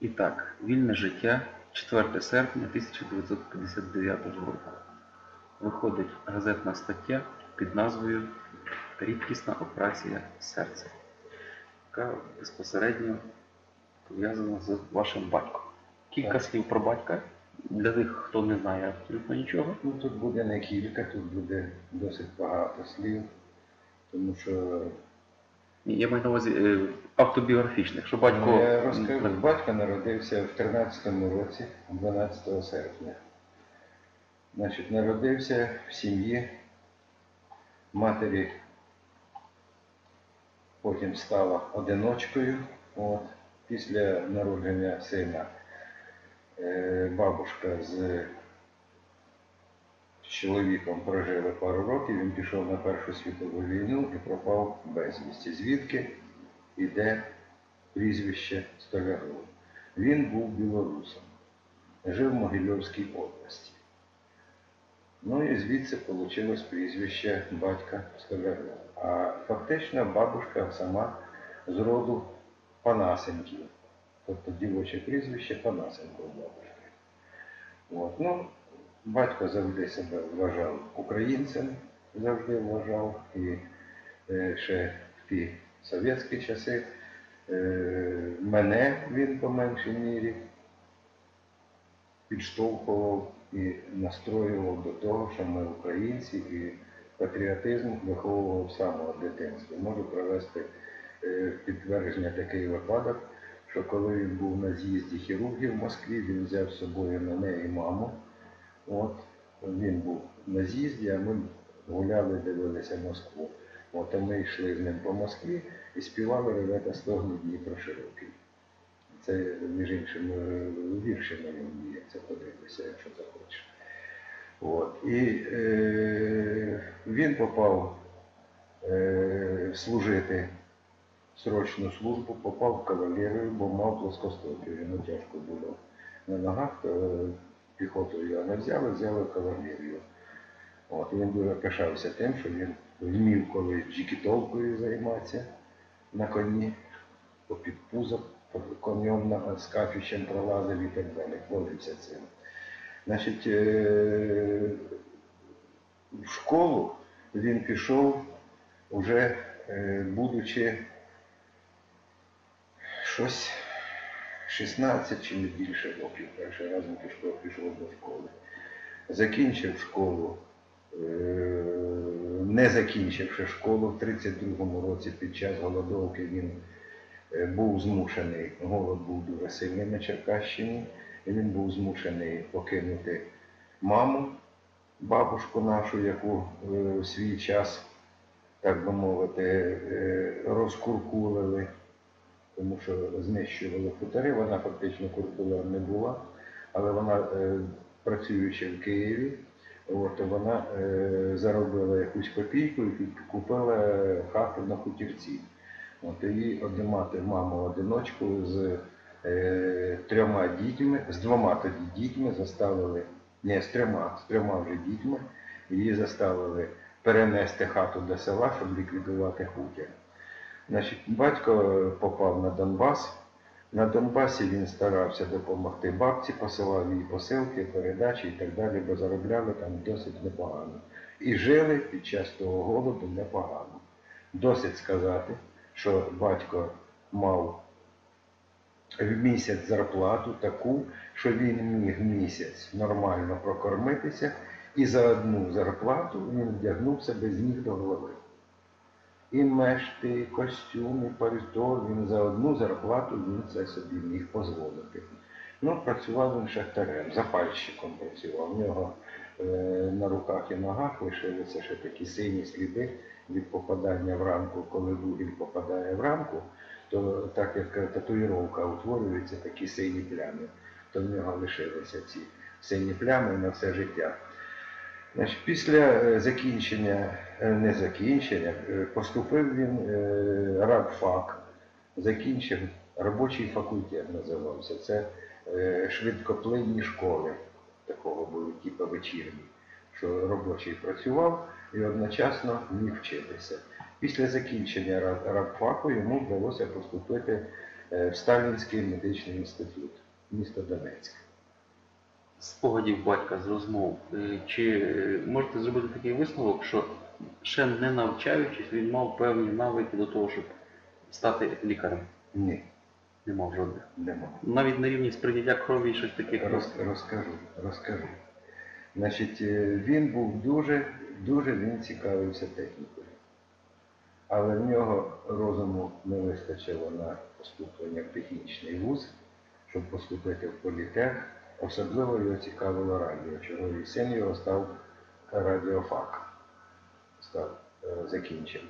І так, вільне життя, 4 серпня 1959 року. Виходить газетна стаття під назвою Рідкісна операція серця, яка безпосередньо пов'язана з вашим батьком. Кілька Так. слів про батька. Для тих, хто не знає абсолютно нічого. Ну, тут буде не кілька, тут буде досить багато слів, тому що Я маю на увазі е, автобіографічних, що батько. Ну, я розкажу, батько народився в 13-му році, 12 серпня. Значить, народився в сім'ї матері, потім стала одиночкою. От, після народження сина е, бабушка з чоловіком прожили пару років, він пішов на Першу світову війну і пропав безвісті. Звідки іде прізвище Столяров. Він був білорусом, жив в Могильовській області. Ну і звідси вийшло прізвище батька Столярова. А фактично бабушка сама з роду Панасенків. Тобто дівоче прізвище Панасенко у бабушки. От. Ну, батько завжди себе вважав українцем, завжди вважав. І е, ще в ті совєтські часи е, мене він по меншій мірі підштовхував і настроював до того, що ми українці і патріотизм виховував самого дитинства. Можу привести е, підтвердження такий випадок, що коли він був на з'їзді хірургів в Москві, він взяв з собою мене і маму. От, він був на з'їзді, а ми гуляли, дивилися Москву. От, а ми йшли з ним по Москві і співали ревета стогні Дніпро широкий. Це, між іншим, е, на ньому є, це подивися, якщо захочеш. От. І е, він попав е, служити срочну службу, попав в кавалерію, бо мав плоскостопію. Йому тяжко було на ногах, піхоту його не взяли, взяли кавалерію. От, він дуже пишався тим, що він вмів колись джікітовкою займатися на коні, попід пузо, конем на скафіщем пролазив і так далі. Хвалився цим. Значить, е, в школу він пішов уже е, будучи щось 16 чи не більше років. Перший раз він пішов, до школи. Закінчив школу, е, не закінчивши школу в 32-му році під час голодовки він е, був змушений, голод був дуже сильний на Черкащині, і він був змушений покинути маму, бабушку нашу, яку е, в свій час, так би мовити, розкуркулили, тому що знищували хутори, вона фактично куркулем не була, але вона, е, працюючи в Києві, от, вона е, заробила якусь копійку і купила хату на хутірці. От її одимати маму одиночку з е, трьома дітьми, з двома тоді дітьми заставили, ні, з трьома, з трьома вже дітьми, її заставили перенести хату до села, щоб ліквідувати хутір. Значить, батько попав на Донбас. На Донбасі він старався допомогти бабці, посилав їй посилки, передачі і так далі, бо заробляли там досить непогано. І жили під час того голоду непогано. Досить сказати, що батько мав в місяць зарплату таку, що він міг місяць нормально прокормитися, і за одну зарплату він вдягнув себе з ніг до голови. І мешти, і костюм, і пальто, він за одну зарплату він це собі міг дозволити. Ну, працював він шахтарем, запальщиком працював. В нього е, на руках і ногах лишилися ще такі сині сліди від попадання в рамку. Коли вугіль попадає в рамку, то так як татуїровка утворюється такі сині плями, то в нього лишилися ці сині плями на все життя. Значить, після е, закінчення, е, не закінчення, е, поступив він рабфак, закінчив робочий факультет називався. Це швидкоплинні школи, такого були, типу вечірні, що робочий працював і одночасно міг вчитися. Після закінчення рабфаку йому вдалося поступити в Сталінський медичний інститут, місто Донецьк. Спогадів батька з розмов. Е, Чи е, можете зробити такий висновок, що ще не навчаючись, він мав певні навики до того, щоб стати лікарем? Ні, Не мав жодних. нема. Навіть на рівні сприйняття крові і щось таке. Роз, розкажу, розкажу. Значить, е, він був дуже, дуже він цікавився технікою. Але в нього розуму не вистачило на поступлення в технічний вуз, щоб поступити в політех. Особливо його цікавило радіо, чого і син його став радіофак. Став, е, закінчив.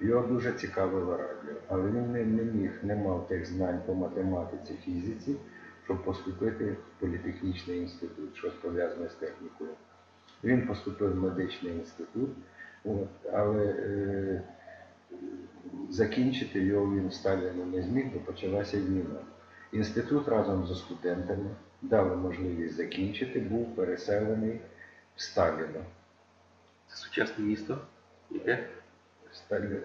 Його дуже цікавило радіо, але він не, не міг, не мав тих знань по математиці, фізиці, щоб поступити в політехнічний інститут, щось пов'язане з технікою. Він поступив в медичний інститут, але е, закінчити його він в Сталіну не зміг, бо почалася війна. Інститут разом зі студентами дали можливість закінчити, був переселений в Сталіно. Це сучасне місто. Яке? Сталі...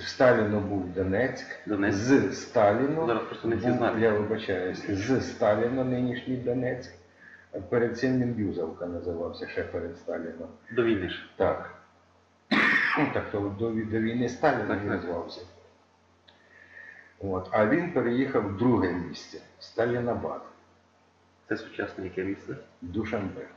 Сталіно був Донецьк, Донецьк. з Сталіно Зараз просто не всі був, знають. я вибачаюся, з Сталіно нинішній Донецьк. Перед цим він Юзовка називався ще перед Сталіном. До війни ж. Так. Ну, так то до, до війни Сталіна він так. звався. От. А він переїхав в друге місце Сталінабад, Це сучасне яке? Душанбе.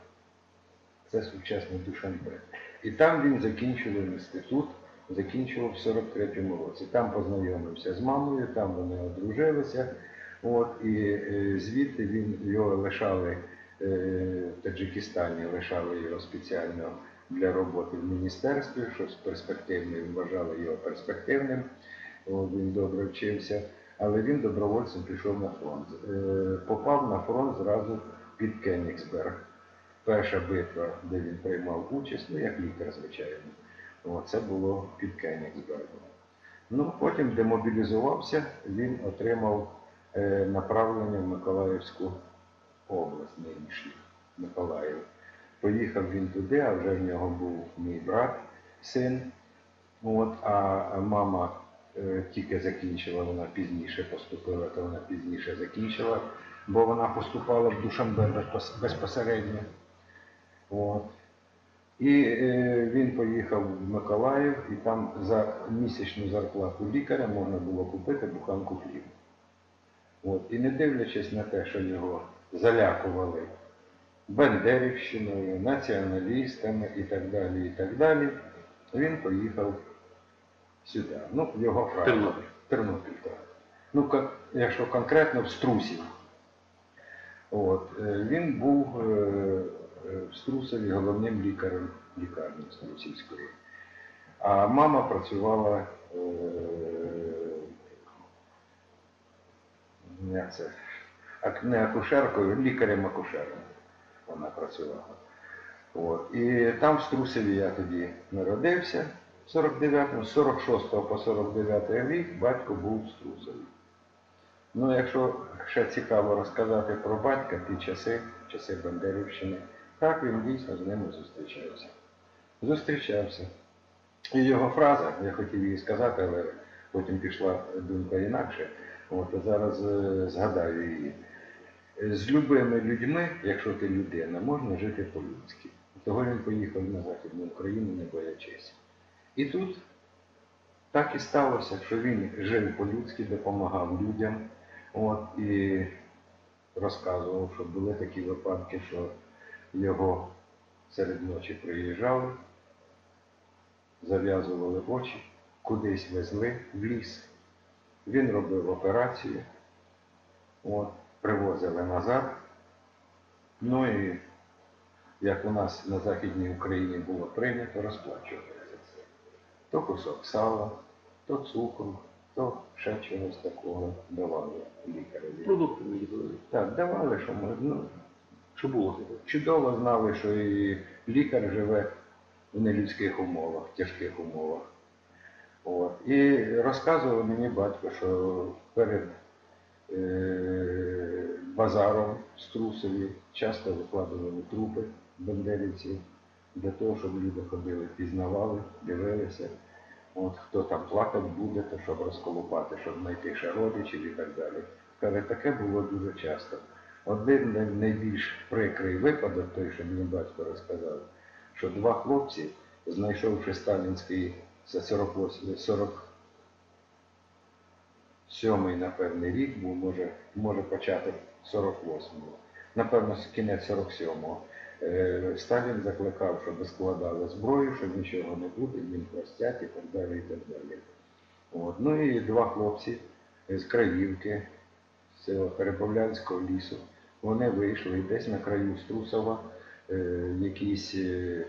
Це сучасний Душанбе. І там він закінчував інститут, закінчував в 43-му році. Там познайомився з мамою, там вони одружилися. От, і е, звідти він його лишали е, в Таджикистані, лишали його спеціально для роботи в міністерстві, щось перспективне, вважали його перспективним. От, він добре вчився, але він добровольцем пішов на фронт. Е, попав на фронт зразу під Кенігсберг. Перша битва, де він приймав участь, ну як лікар, звичайно. Це було під Кенігсбергом. Ну, потім демобілізувався, він отримав е, направлення в Миколаївську область нинішню, Миколаїв. Поїхав він туди, а вже в нього був мій брат, син. От, а мама тільки закінчила, вона пізніше поступила, то вона пізніше закінчила, бо вона поступала в Душанбе безпосередньо. От. І е, він поїхав в Миколаїв, і там за місячну зарплату лікаря можна було купити буханку хліба. От. І не дивлячись на те, що його залякували Бендерівщиною, націоналістами і так далі, і так далі, він поїхав сюди. Ну, його фраза. Тернопіль. Так. Ну, якщо конкретно в Струсі. От, е, він був е, е, в Струсові головним лікарем лікарні Струсівської. А мама працювала е, як це, не акушеркою, лікарем-акушером вона працювала. От. І там в Струсові я тоді народився в 49-му, з 46 по 49 рік батько був в Струсові. Ну, якщо ще цікаво розказати про батька ті часи, часи Бандерівщини, так він дійсно з ними зустрічався. Зустрічався. І його фраза, я хотів її сказати, але потім пішла думка інакше. От, зараз е, згадаю її. З любими людьми, якщо ти людина, можна жити по-людськи. Того він поїхав на Західну Україну, не боячись. І тут так і сталося, що він жив по-людськи, допомагав людям. От, і розказував, що були такі випадки, що його серед ночі приїжджали, зав'язували очі, кудись везли в ліс. Він робив операцію, от, привозили назад. Ну і як у нас на Західній Україні було прийнято, це. То кусок сала, то цукру, то ще чогось такого давали лікареві. Продукти мені були. Так, давали, що ми, ну, Що було? чудово знали, що і лікар живе в нелюдських умовах, тяжких умовах. От. І розказував мені батько, що перед е, базаром Струсові часто викладували трупи бандерівців для того, щоб люди ходили, пізнавали, дивилися. От хто там плакати буде, то щоб розколупати, щоб знайти ще родичів і так далі. Каже, таке було дуже часто. Один найбільш прикрий випадок, той, що мені батько розказав, що два хлопці, знайшовши сталінський це 48, 47 напевне, рік був, може, може початок 48-го, напевно, кінець 47-го. Е, Сталін закликав, щоб складали зброю, що нічого не буде, їм простять і так далі, і так далі. От. Ну і два хлопці з Краївки, з цього Переповлянського лісу, вони вийшли десь на краю Струсова, е, якісь е,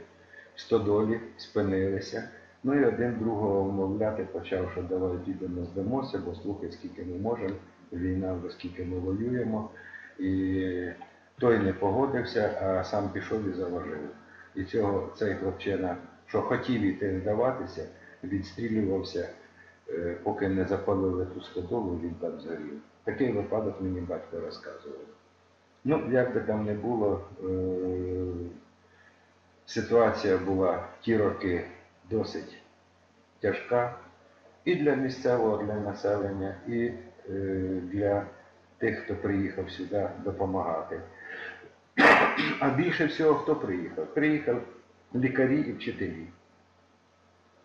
стодолі, спинилися. Ну і один другого вмовляти почав, що давай підемо здамося, бо слухай, скільки ми можемо, війна, вже скільки ми воюємо. І той не погодився, а сам пішов і заложив. І цього цей хлопчина, що хотів іти здаватися, відстрілювався, е, поки не запалили ту стодолу, він там згорів. Такий випадок мені батько розказував. Ну, як би там не було, е, ситуація була в ті роки досить тяжка і для місцевого, для населення, і е, для тих, хто приїхав сюди допомагати. А більше всього хто приїхав? Приїхав лікарі і вчителі.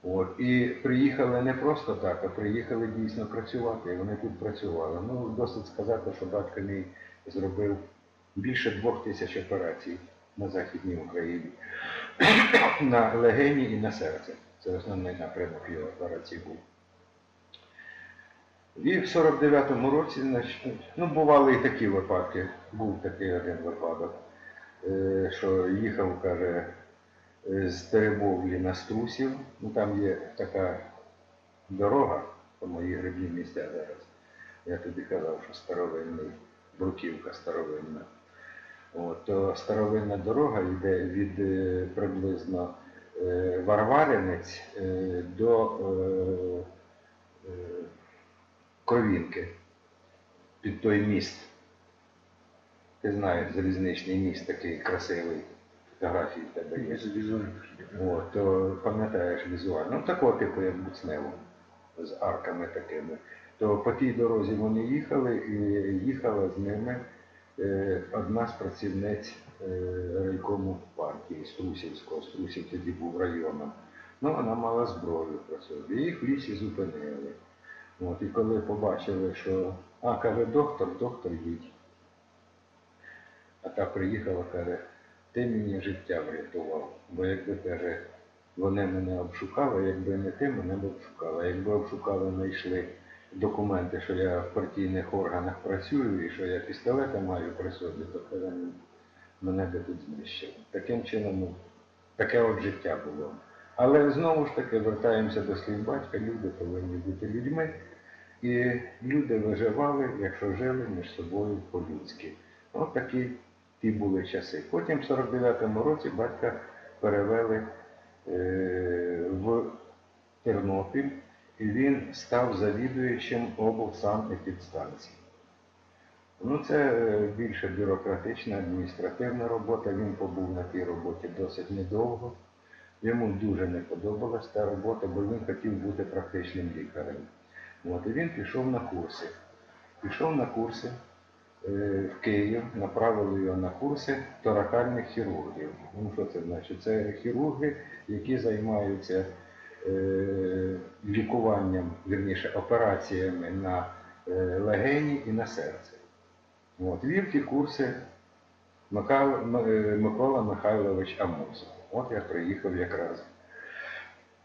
От. І приїхали не просто так, а приїхали дійсно працювати. І вони тут працювали. Ну, досить сказати, що батько мій зробив більше двох тисяч операцій на Західній Україні. на легені і на серце. Це основний напрямок його операції був. І в 49-му році, значить, ну, бували і такі випадки. Був такий один випадок, е, що їхав, каже, з Теребовлі на Струсів. Ну там є така дорога, по мої грибні місця зараз. Я тобі казав, що старовинний, бруківка старовинна. От, то старовинна дорога йде від е, приблизно е, Варваринець до Кровінки під той міст. Ти знаєш, залізничний міст такий красивий, фотографії в тебе є. От, то пам'ятаєш візуально. Ну, такого типу, як Буцнево, з арками такими. То по тій дорозі вони їхали і їхала з ними е, одна з працівниць е, райкому партії Струсівського. Струсів тоді був районом. Ну, вона мала зброю про собі. Їх в лісі зупинили. От, і коли побачили, що, а, каже, доктор, доктор, їдь. А та приїхала, каже, ти мені життя врятував. Бо якби каже, вони мене обшукали, якби не ти, мене б обшукали. Якби обшукали, знайшли документи, що я в партійних органах працюю і що я пістолета маю при собі, то каже, мене би тут знищили. Таким чином, ну, таке от життя було. Але знову ж таки вертаємося до слів батька, люди повинні бути людьми. І люди виживали, якщо жили між собою по-людськи. От такі ті були часи. Потім в 49-му році батька перевели е, в Тернопіль, і він став завідуючим облсанепідстанції. Ну, це е, більше бюрократична, адміністративна робота. Він побув на тій роботі досить недовго. Йому дуже не подобалась та робота, бо він хотів бути практичним лікарем. От, і він пішов на курси. Пішов на курси е, в Київ, направили його на курси торакальних хірургів. Ну, що це значить? Це хірурги, які займаються е, лікуванням, вірніше, операціями на е, легені і на серце. От, вів ті курси Михайло, е, Микола Михайлович Амосов. От я приїхав якраз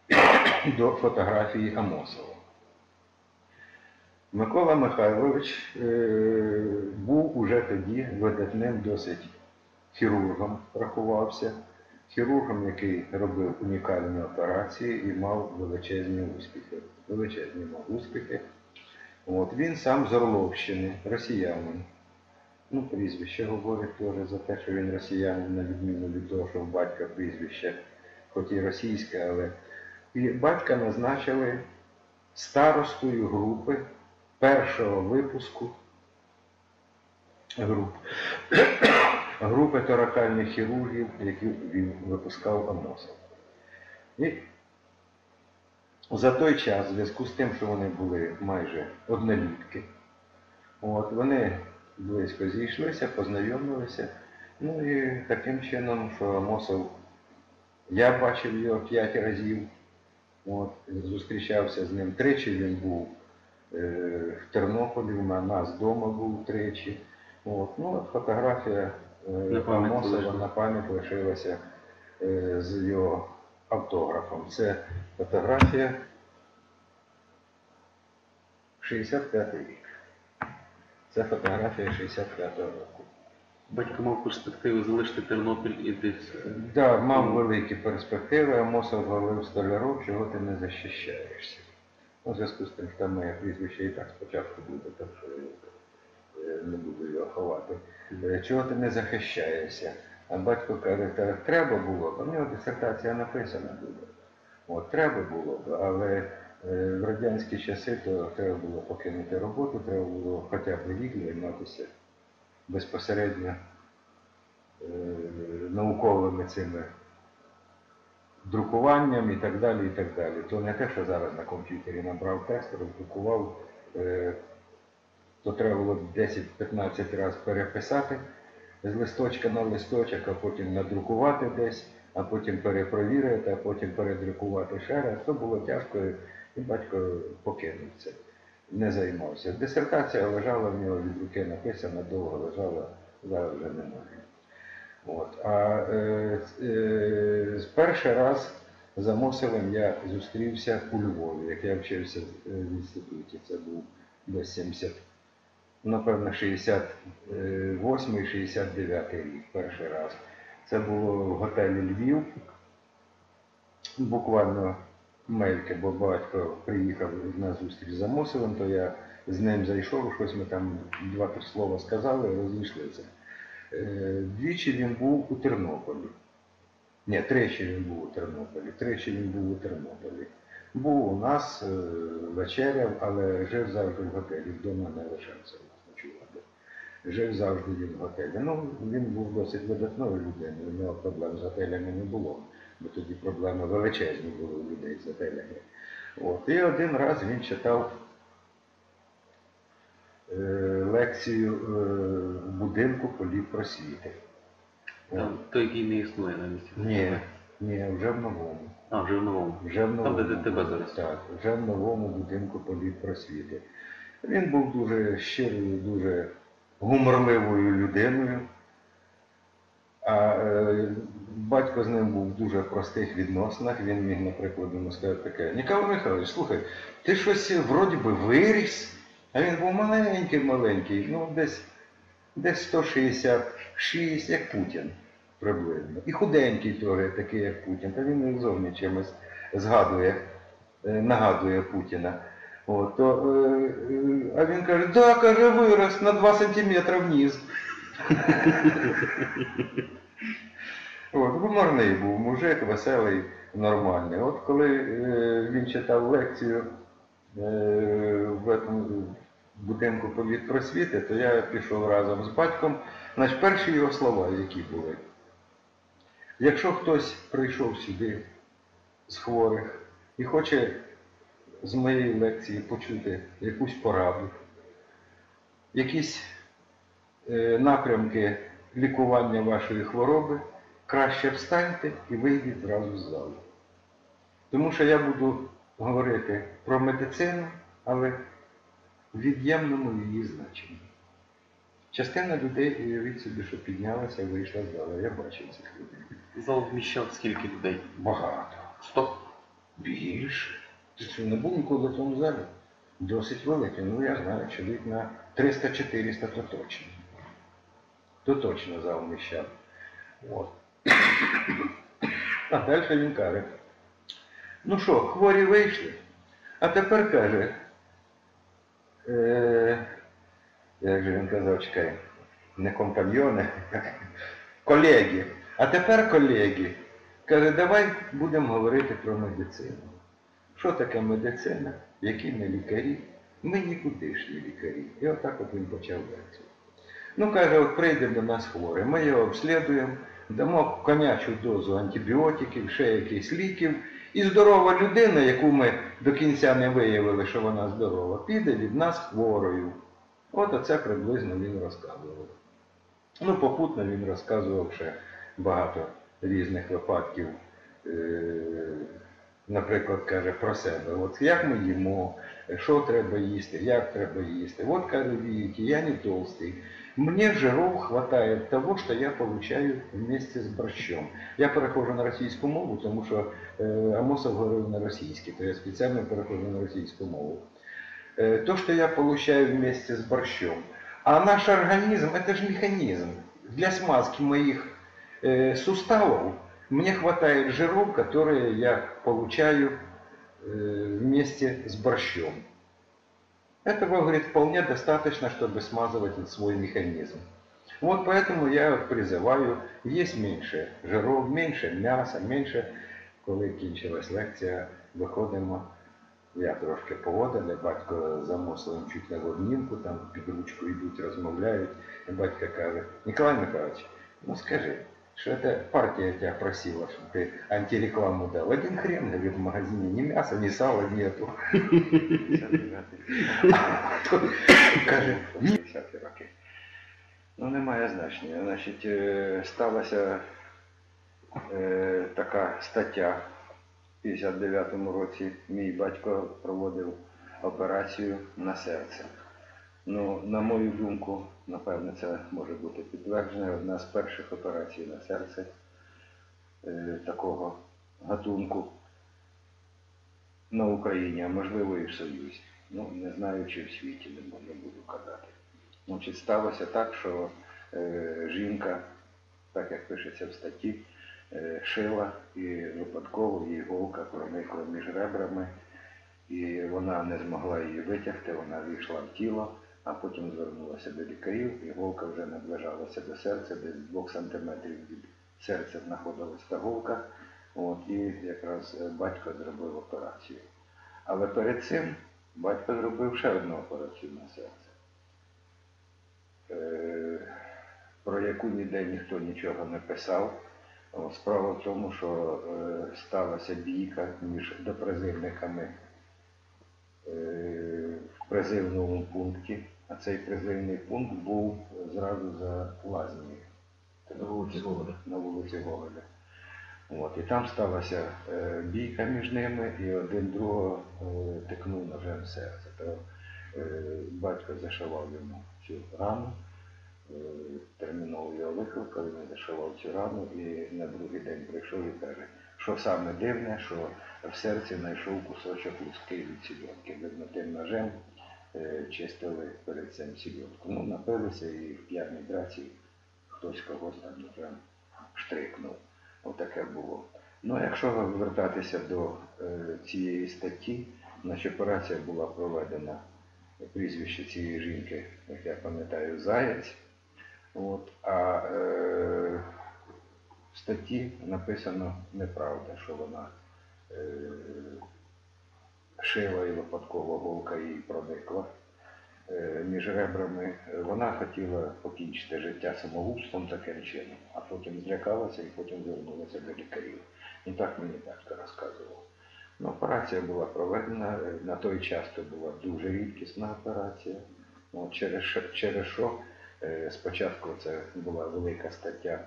до фотографії Амосова. Микола Михайлович е, був уже тоді видатним досить хірургом, рахувався, хірургом, який робив унікальні операції і мав величезні успіхи. Величезні мав успіхи. От, він сам з Орловщини, росіянин. Ну, прізвище говорить теж за те, що він росіянин, на відміну від того, що в батька прізвище, хоч і російське, але. І батька назначили старостою групи першого випуску груп, групи торакальних хірургів, які він випускав Амосов. І За той час, в зв'язку з тим, що вони були майже однолітки, от, вони близько зійшлися, познайомилися. Ну і таким чином, що Мосов, я бачив його п'ять разів, от, зустрічався з ним тричі, він був в Тернополі, у нас вдома був тричі. От, ну, от фотографія е, На пам'ять лишилася е, з його автографом. Це фотографія 65 рік. Це фотографія 65-го року. Батько мав перспективи залишити Тернопіль і десь. е, Да, мав великі перспективи, а Мосов говорив столяров, чого ти не захищаєшся. В зв'язку з тим, що там моє прізвище і так спочатку буде, так що я е, не буду його ховати. Е, Чого ти не захищаєшся? А батько каже, «Та треба було, б». у нього дисертація написана буде. От, треба було б, але е, в радянські часи то треба було покинути роботу, треба було хоча б рік займатися безпосередньо е, науковими цими друкуванням і так далі, і так далі. То не те, що зараз на комп'ютері набрав текст, роздрукував, е, то треба було 10-15 разів переписати з листочка на листочок, а потім надрукувати десь, а потім перепровірити, а потім передрукувати ще раз. То було тяжко, і батько покинув це. Не займався. Дисертація лежала в нього від руки написана, довго лежала, зараз вже немає. От. А е, е, перший раз за Мосовим я зустрівся у Львові, як я вчився е, в інституті. Це був десь 70, напевно, 68-69 рік перший раз. Це було в готелі Львів. Буквально мельки, бо батько приїхав на зустріч за Мосовим, то я з ним зайшов, щось ми там два-три слова сказали, розійшлися. Е, Двічі він був у Тернополі. Ні, тричі він був у Тернополі. Тричі він був у Тернополі. Був у нас, е, вечеряв, але жив завжди в готелі. Вдома не лишався ночувати. Жив завжди він в готелі. Ну, він був досить видатною людиною, у нього проблем з готелями не було, бо тоді проблеми величезні були у людей з готелями. От. І один раз він читав лекцію е, в будинку політпросвіти. От. Там, той, який не існує на місці. Ні, ні, вже в новому. А, вже в новому. Вже в Там, новому. де тебе зараз. Так, вже в новому будинку політпросвіти. Він був дуже щирою, дуже гуморливою людиною. А е, батько з ним був в дуже простих відносинах. Він міг, наприклад, йому сказати таке, Ніколай Михайлович, слухай, ти щось вроді би виріс, а він був маленький-маленький, ну десь, десь 166, як Путін приблизно. І худенький теж, такий, як Путін. Та він зовні чимось згадує, е, нагадує Путіна. От, то, е, е, а він каже, да, каже, вирос на 2 сантиметри вниз. От, гуморний був мужик, веселий, нормальний. От коли він читав лекцію в этом будинку політпросвіти, то я пішов разом з батьком. Значить, перші його слова, які були. Якщо хтось прийшов сюди з хворих і хоче з моєї лекції почути якусь пораду, якісь е, напрямки лікування вашої хвороби, краще встаньте і вийдіть зразу з залу. Тому що я буду говорити про медицину, але від'ємному її значенні. Частина людей, уявіть собі, що піднялася і вийшла з залу. Я бачив цих людей. Зал вміщав скільки людей? Багато. Сто. Більше. Ти що, не був ніколи в тому залі? Досить великий. Ну я знаю, чоловік на 300-400 то точно. То точно зал вміщав. От. А далі він каже, ну що, хворі вийшли? А тепер каже, е, як же він казав, чекай, не компаньйони, колеги. А тепер колеги. Каже, давай будемо говорити про медицину. Що таке медицина? Які ми лікарі? Ми нікудишні лікарі. І отак от він почав лекцію. Ну, каже, от прийде до нас хворий, ми його обслідуємо, дамо конячу дозу антибіотиків, ще якихось ліків, І здорова людина, яку ми до кінця не виявили, що вона здорова, піде від нас хворою. От оце приблизно він розказував. Ну, попутно він розказував ще багато різних випадків. Е, Наприклад, каже про себе. От як ми їмо, що треба їсти, як треба їсти. От каже, видите, я не толстый. Мне жиров хватает того, что я получаю вместе з борщом. Я перехожу на російську мову, тому що е, Амосов говорив на російській, то я спеціально перехожу на російську мову. Е, то, что я получаю вместе с борщом. А наш организм – это же механизм. Для смазки моих э, суставов мне хватает жиров, которые я получаю э, вместе с борщом. Этого, говорит, вполне достаточно, чтобы смазывать свой механизм. Вот поэтому я призываю есть меньше жиров, меньше мяса, меньше, коли кінчилась лекція, виходимо я трошки поводили, батько за мосовим чуть не в обнімку, там під ручку йдуть, розмовляють. І батько каже, Ніколай Михайлович, ну скажи, що це партія тебе просила, щоб ти антирекламу дав. Один хрен, говорит, в магазині ні м'яса, ні сала нету. Каже, ні. 50 роки. Ну, немає значення. Значить, е, сталася е, така стаття в 59-му році мій батько проводив операцію на серце. Ну, на мою думку, напевне, це може бути підтверджено. Одна з перших операцій на серце е, такого гатунку на Україні, а можливо і в Союзі. Ну, не знаю, чи в світі не буду, казати. Значить, сталося так, що е, жінка, так як пишеться в статті, е, шила і випадково її голка проникла між ребрами, і вона не змогла її витягти, вона війшла в тіло, а потім звернулася до лікарів, і голка вже наближалася до серця, десь 2 сантиметрів від серця знаходилась та голка. От, і якраз е, батько зробив операцію. Але перед цим батько зробив ще одну операцію на серце. Е, про яку ніде ніхто нічого не писав. Справа в тому, що е, сталася бійка між допризивниками в призивному пункті, а цей призивний пункт був зразу за лазнею. На вулиці Гоголя. На вулиці Гоголя. От, і там сталася е, бійка між ними, і один другого е, тикнув ножем серце. То е, батько зашивав йому цю рану, е, терміново його викликав, він зашивав цю рану і на другий день прийшов і каже, що саме дивне, що в серці знайшов кусочок луски від сільонки. Видно, тим ножем е, чистили перед цим сільонку. Ну, напилися і в п'яній драці хтось когось там ножем штрикнув. Отаке було. Ну, якщо вертатися до е, цієї статті, значить операція була проведена прізвище цієї жінки, як я пам'ятаю, Заєць. От, а е, в статті написано неправда, що вона е, шила і випадково голка їй проникла е, між ребрами. Вона хотіла покінчити життя самогубством таким чином, а потім злякалася і потім звернулася до лікарів. І так мені батько розказував. Ну, операція була проведена, е, на той час це була дуже рідкісна операція. Ну, через, через що е, спочатку це була велика стаття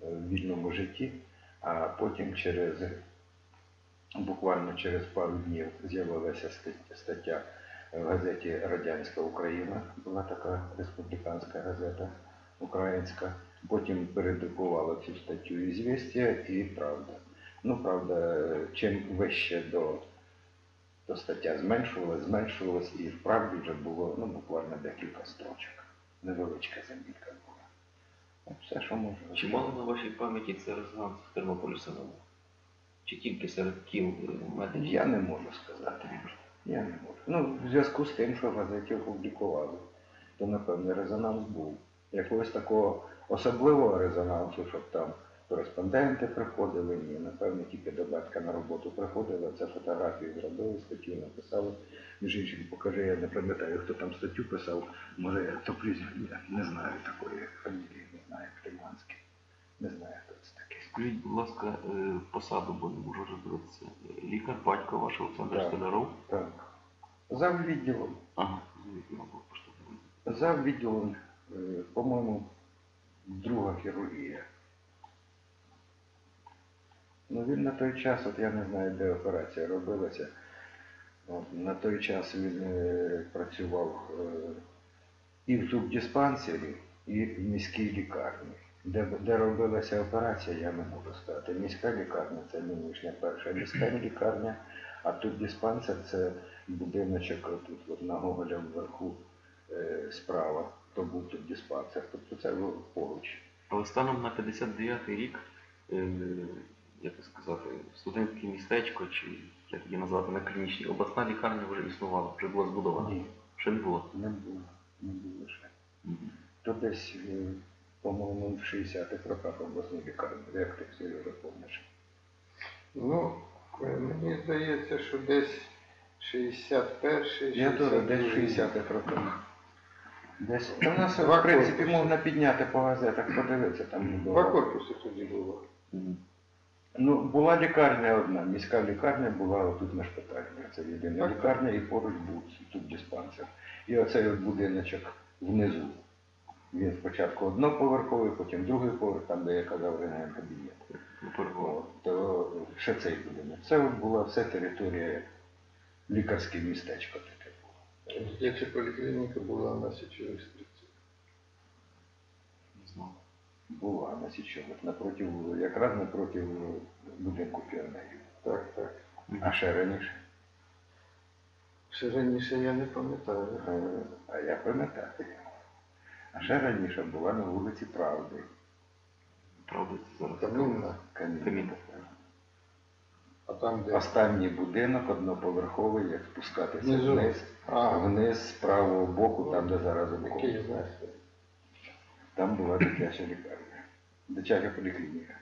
в вільному житті, а потім через буквально через пару днів з'явилася стаття- в газеті Радянська Україна, була така республіканська газета українська. Потім передрукувала цю статтю «Ізвістія» і Правда. Ну, правда, чим вище до, до стаття зменшувалась, зменшувалась, і в правді вже було ну, буквально декілька строчок. Невеличка замітка була. Все, що можу. Чи мало на вашій пам'яті це резонанс в Тернополі? Чи тільки серед кіл е, медиків? Я не можу сказати. Я не можу. Ну, в зв'язку з тим, що газеті опублікували, то, напевне, резонанс був. Якогось такого особливого резонансу, щоб там кореспонденти приходили, ні, напевне, тільки до батька на роботу приходили, це фотографії зробили, статтю написали. Між іншим, покажи, я не пам'ятаю, хто там статтю писав, може, я то прізвище, не знаю такої фамілії, не знаю, Климанський. Не знаю, хто. Скажіть, будь ласка, е, посаду, бо не можу розбиратися. Лікар, батько ваш Олександр Так. Столяров? Так. Зав відділом. Ага, звідки вам був поштовхнений? Зав відділом, е, по-моєму, друга хірургія. Ну він на той час, от я не знаю, де операція робилася. От, на той час він е, працював е, і в тубдиспансері, і в міській лікарні. Де, де робилася операція, я не можу сказати. Міська лікарня це нинішня перша міська лікарня, а тут диспансер це будиночок отут, от на Гоголя вверху е, справа, то був тут диспансер. Тобто це було поруч. Але станом на 59-й рік, е, як це сказати, студентське містечко, чи як її назвати на клінічній, обласна лікарня вже існувала, вже була збудована. Ні, Ще не було. не було. Не було ще. Мгм. То десь, е, по-моєму, в 60-х роках обласну лікарню, як ти Сережа помниш. Ну, мені здається, що десь 61-й, Я теж десь в 60-х роках. Десь. Та в нас, Два в принципі, корпуси. можна підняти по газетах, подивитися там не Два було. корпуси тоді було. Мгм. Ну, була лікарня одна, міська лікарня була отут на шпиталі. Це єдина Так. лікарня і поруч був тут диспансер. І оцей от будиночок внизу. Він спочатку одноповерховий, потім другий поверх, там, де я казав, рентген кабінет. Перебувало. От, то ще цей будинок. Це от була вся територія лікарське містечко таке було. Дитяча поліклініка була на Січовій стрільці. Не знаю. Була на Січових, напротив, якраз напротив будинку піонерів. Так, так. А ще раніше. Ще раніше я не пам'ятаю. Е, А я пам'ятаю. А ще раніше була на вулиці Правди. Правда, це зараз. Камінна. Камінна. Камінна. А там де? Останній будинок одноповерховий, як спускатися Внизу. вниз. А, Вниз з правого боку, там де зараз який обком. Там була дитяча лікарня. Дитяча поліклініка.